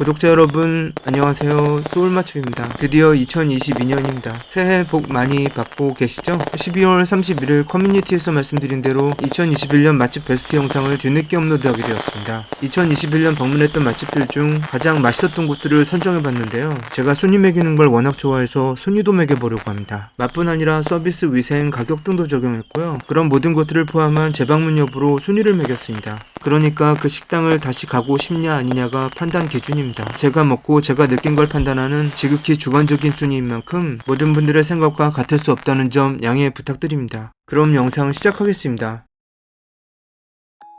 구독자 여러분 안녕하세요. 소울맛집입니다. 드디어 2022년입니다. 새해 복 많이 받고 계시죠? 12월 31일 커뮤니티에서 말씀드린 대로 2021년 맛집 베스트 영상을 뒤늦게 업로드하게 되었습니다. 2021년 방문했던 맛집들 중 가장 맛있었던 곳들을 선정해봤는데요. 제가 순위 매기는 걸 워낙 좋아해서 순위도 매겨보려고 합니다. 맛뿐 아니라 서비스 위생 가격 등도 적용했고요. 그런 모든 것들을 포함한 재방문 여부로 순위를 매겼습니다 그러니까 그 식당을 다시 가고 싶냐 아니냐가 판단 기준입니다. 제가 먹고 제가 느낀 걸 판단하는 지극히 주관적인 순위인 만큼 모든 분들의 생각과 같을 수 없다는 점 양해 부탁드립니다. 그럼 영상 시작하겠습니다.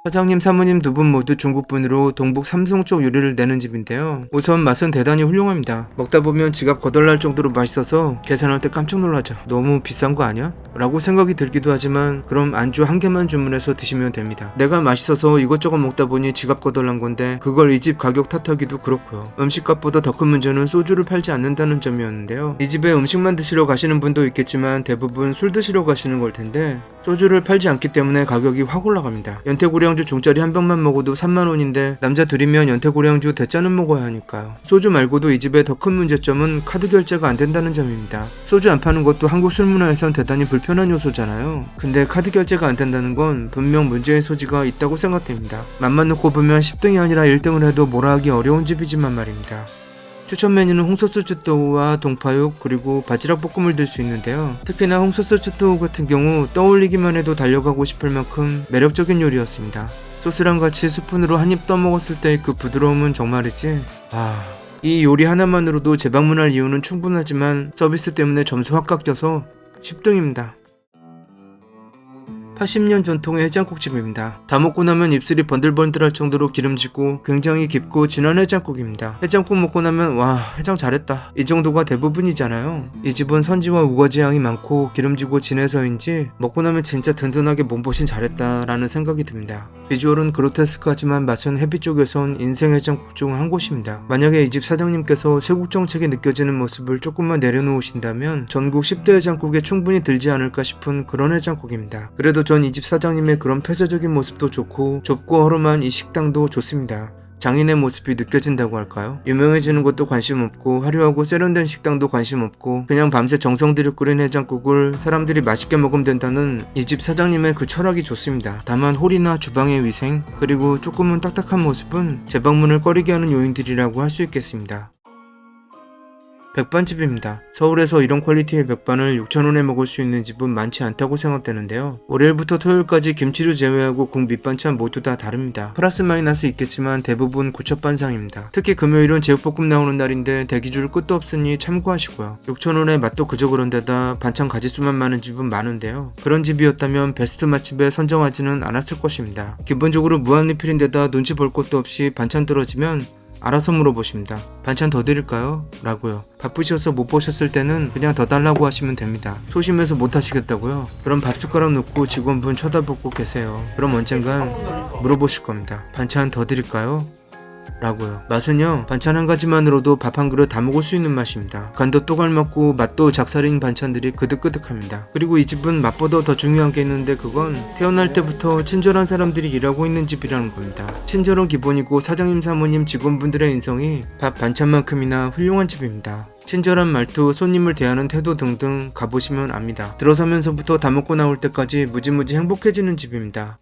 사장님, 사모님 두 분 모두 중국분으로 동북 삼성 쪽 요리를 내는 집인데요. 우선 맛은 대단히 훌륭합니다. 먹다 보면 지갑 거덜날 정도로 맛있어서 계산할 때 깜짝 놀라죠. 너무 비싼 거 아니야? 라고 생각이 들기도 하지만 그럼 안주 한 개만 주문해서 드시면 됩니다. 내가 맛있어서 이것저것 먹다 보니 지갑 거덜난 건데 그걸 이 집 가격 탓하기도 그렇고요. 음식값보다 더 큰 문제는 소주를 팔지 않는다는 점이었는데요. 이 집에 음식만 드시러 가시는 분도 있겠지만 대부분 술 드시러 가시는 걸 텐데 소주를 팔지 않기 때문에 가격이 확 올라갑니다. 연태 고량주 중짜리 한 병만 먹어도 3만 원인데 남자 둘이면 연태 고량주 대짜는 먹어야 하니까요. 소주 말고도 이 집의 더 큰 문제점은 카드 결제가 안 된다는 점입니다. 소주 안 파는 것도 한국 술 문화에선 대단히 불편한 요소잖아요. 근데 카드 결제가 안 된다는 건 분명 문제의 소지가 있다고 생각됩니다. 맘만 놓고 보면 10등이 아니라 1등을 해도 뭐라 하기 어려운 집이지만 말입니다. 추천 메뉴는 홍소스 쭈또우와 동파육 그리고 바지락 볶음을 들 수 있는데요. 특히나 홍소스 쭈또우 같은 경우 떠올리기만 해도 달려가고 싶을 만큼 매력적인 요리였습니다. 소스랑 같이 스푼으로 한 입 떠먹었을 때의 그 부드러움은 정말이지. 아, 이 요리 하나만으로도 재방문할 이유는 충분하지만 서비스 때문에 점수 확 깎여서 10등입니다. 80년 전통의 해장국집입니다. 다 먹고 나면 입술이 번들번들할 정도로 기름지고 굉장히 깊고 진한 해장국입니다. 해장국 먹고 나면 와 해장 잘했다 이 정도가 대부분이잖아요. 이 집은 선지와 우거지 향이 많고 기름지고 진해서인지 먹고 나면 진짜 든든하게 몸보신 잘했다라는 생각이 듭니다. 비주얼은 그로테스크하지만 맛은 해비 쪽에선 인생 해장국 중 한 곳입니다. 만약에 이 집 사장님께서 쇄국 정책이 느껴지는 모습을 조금만 내려놓으신다면 전국 10대 해장국에 충분히 들지 않을까 싶은 그런 해장국입니다. 그래도 전 이 집 사장님의 그런 폐쇄적인 모습도 좋고 좁고 허름한 이 식당도 좋습니다. 장인의 모습이 느껴진다고 할까요? 유명해지는 것도 관심 없고 화려하고 세련된 식당도 관심 없고 그냥 밤새 정성 들여 끓인 해장국을 사람들이 맛있게 먹으면 된다는 이 집 사장님의 그 철학이 좋습니다. 다만 홀이나 주방의 위생 그리고 조금은 딱딱한 모습은 재방문을 꺼리게 하는 요인들이라고 할 수 있겠습니다. 백반집입니다. 서울에서 이런 퀄리티의 백반을 6,000원에 먹을 수 있는 집은 많지 않다고 생각되는데요. 월요일부터 토요일까지 김치를 제외하고 국 밑반찬 모두 다 다릅니다. 플러스 마이너스 있겠지만 대부분 구첩반상입니다. 특히 금요일은 제육볶음 나오는 날인데 대기줄 끝도 없으니 참고하시고요. 6,000원에 맛도 그저 그런데다 반찬 가지수만 많은 집은 많은데요. 그런 집이었다면 베스트 맛집에 선정하지는 않았을 것입니다. 기본적으로 무한리필인데다 눈치 볼 것도 없이 반찬 떨어지면 알아서 물어보십니다. 반찬 더 드릴까요? 라고요. 바쁘셔서 못 보셨을 때는 그냥 더 달라고 하시면 됩니다. 소심해서 못 하시겠다고요? 그럼 밥 숟가락 놓고 직원분 쳐다보고 계세요. 그럼 언젠간 물어보실 겁니다. 반찬 더 드릴까요? 라고요. 맛은요, 반찬 한 가지만으로도 밥 한 그릇 다 먹을 수 있는 맛입니다. 간도 또갈맞고 맛도 작살인 반찬들이 그득그득합니다. 그리고 이 집은 맛보다 더 중요한 게 있는데 그건 태어날 때부터 친절한 사람들이 일하고 있는 집이라는 겁니다. 친절은 기본이고 사장님, 사모님, 직원분들의 인성이 밥 반찬만큼이나 훌륭한 집입니다. 친절한 말투, 손님을 대하는 태도 등등 가보시면 압니다. 들어서면서부터 다 먹고 나올 때까지 무지무지 행복해지는 집입니다.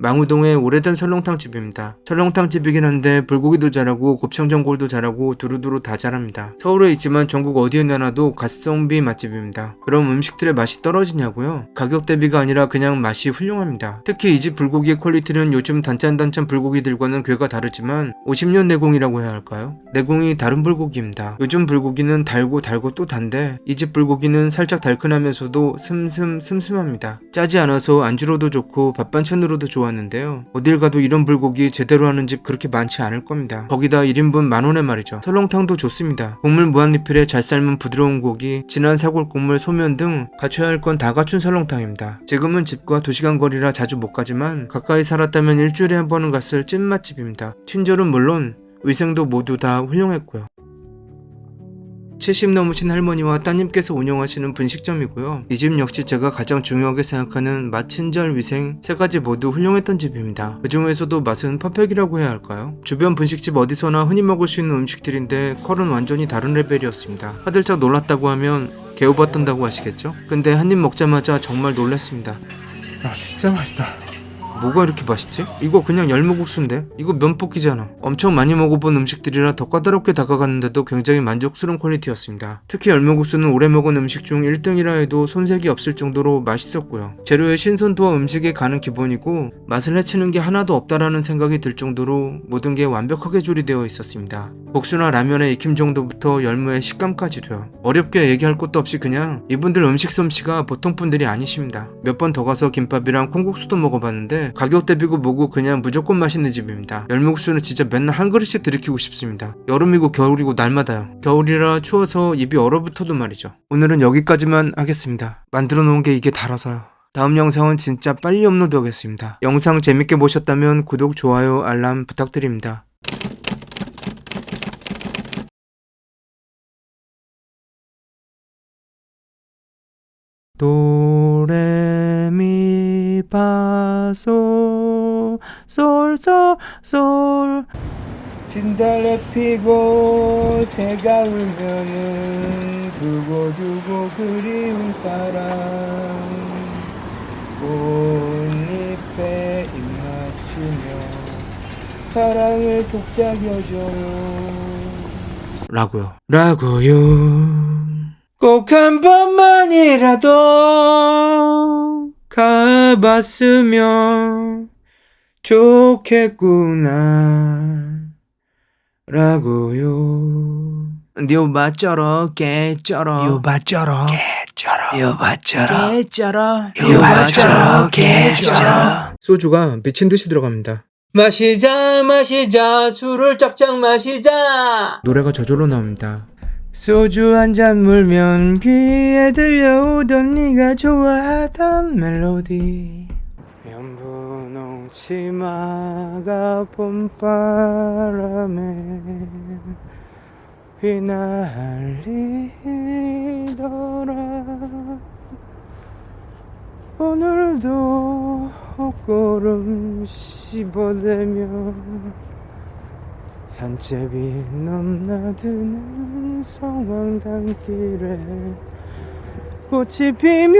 망우동의 오래된 설렁탕 집입니다. 설렁탕 집이긴 한데 불고기도 잘하고 곱창전골도 잘하고 두루두루 다 잘합니다. 서울에 있지만 전국 어디에 나놔도 가성비 맛집입니다. 그럼 음식들의 맛이 떨어지냐고요? 가격 대비가 아니라 그냥 맛이 훌륭합니다. 특히 이 집 불고기의 퀄리티는 요즘 단짠단짠 불고기들과는 괴가 다르지만 50년 내공이라고 해야 할까요? 내공이 다른 불고기입니다. 요즘 불고기는 달고 달고 또 단데 이 집 불고기는 살짝 달큰하면서도 슴슴 슴슴합니다. 짜지 않아서 안주로도 좋고 밥 반찬으로도 좋아 좋았는데요. 어딜 가도 이런 불고기 제대로 하는 집 그렇게 많지 않을 겁니다. 거기다 1인분 만원에 말이죠. 설렁탕도 좋습니다. 국물 무한리필에 잘 삶은 부드러운 고기, 진한 사골 국물, 소면 등 갖춰야 할 건 다 갖춘 설렁탕입니다. 지금은 집과 2시간 거리라 자주 못 가지만 가까이 살았다면 일주일에 한 번은 갔을 찐맛집입니다. 친절은 물론 위생도 모두 다 훌륭했고요. 70 넘으신 할머니와 따님께서 운영하시는 분식점이고요. 이 집 역시 제가 가장 중요하게 생각하는 맛, 친절, 위생 세 가지 모두 훌륭했던 집입니다. 그 중에서도 맛은 퍼펙이라고 해야 할까요? 주변 분식집 어디서나 흔히 먹을 수 있는 음식들인데 컬은 완전히 다른 레벨이었습니다. 화들짝 놀랐다고 하면 개우바 떤다고 하시겠죠? 근데 한 입 먹자마자 정말 놀랐습니다. 아 진짜 맛있다. 뭐가 이렇게 맛있지? 이거 그냥 열무국수인데? 이거 면볶이잖아. 엄청 많이 먹어본 음식들이라 더 까다롭게 다가갔는데도 굉장히 만족스러운 퀄리티였습니다. 특히 열무국수는 오래 먹은 음식 중 1등이라 해도 손색이 없을 정도로 맛있었고요. 재료의 신선도와 음식에 가는 기본이고 맛을 해치는 게 하나도 없다라는 생각이 들 정도로 모든 게 완벽하게 조리되어 있었습니다. 국수나 라면의 익힘 정도부터 열무의 식감까지도요. 어렵게 얘기할 것도 없이 그냥 이분들 음식 솜씨가 보통 분들이 아니십니다. 몇 번 더 가서 김밥이랑 콩국수도 먹어봤는데 가격 대비고 뭐고 그냥 무조건 맛있는 집입니다. 열무국수는 진짜 맨날 한 그릇씩 들이키고 싶습니다. 여름이고 겨울이고 날마다요. 겨울이라 추워서 입이 얼어붙어도 말이죠. 오늘은 여기까지만 하겠습니다. 만들어 놓은 게 이게 달아서요. 다음 영상은 진짜 빨리 업로드하겠습니다. 영상 재밌게 보셨다면 구독, 좋아요, 알람 부탁드립니다. 도레미파 솔 솔솔솔. 진달래 피고 새가 울면은 두고 두고 그리운 사람. 꽃잎에 입 맞추며 사랑을 속삭여줘요 라고요. 라고요. 꼭 한 번만이라도 가봤으면 좋겠구나 라고요. 요 맞쩌러 개쩌러 요 맞쩌러 개쩌러 요 맞쩌러 개쩌러 요 맞쩌러 개쩌러 소주가 미친 듯이 들어갑니다. 마시자 마시자. 술을 쫙쫙 마시자. 노래가 저절로 나옵니다 소주 한 잔 물면 귀에 들려오던 네가 좋아하던 멜로디. 연분 홍 치마가 봄바람에 휘날리더라. 오늘도 헛걸음 씹어대며 산채비 넘나드는 성황단길에 꽃이 피면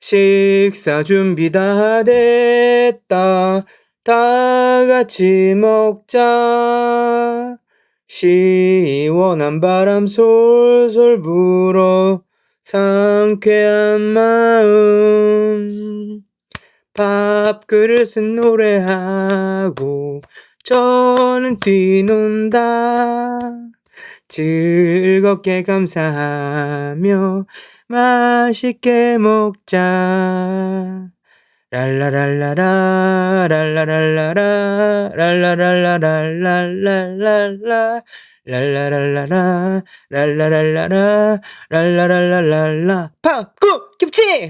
식사 준비 다 됐다. 다 같이 먹자. 시원한 바람 솔솔 불어 상쾌한 마음 밥 그릇은 노래하고 저는 뛰논다. 즐겁게 감사하며 맛있게 먹자. 랄라랄라라 랄라랄라라 랄라랄라랄랄랄랄라 랄라랄라라 랄라랄라라 랄라랄라랄라 팝국 김치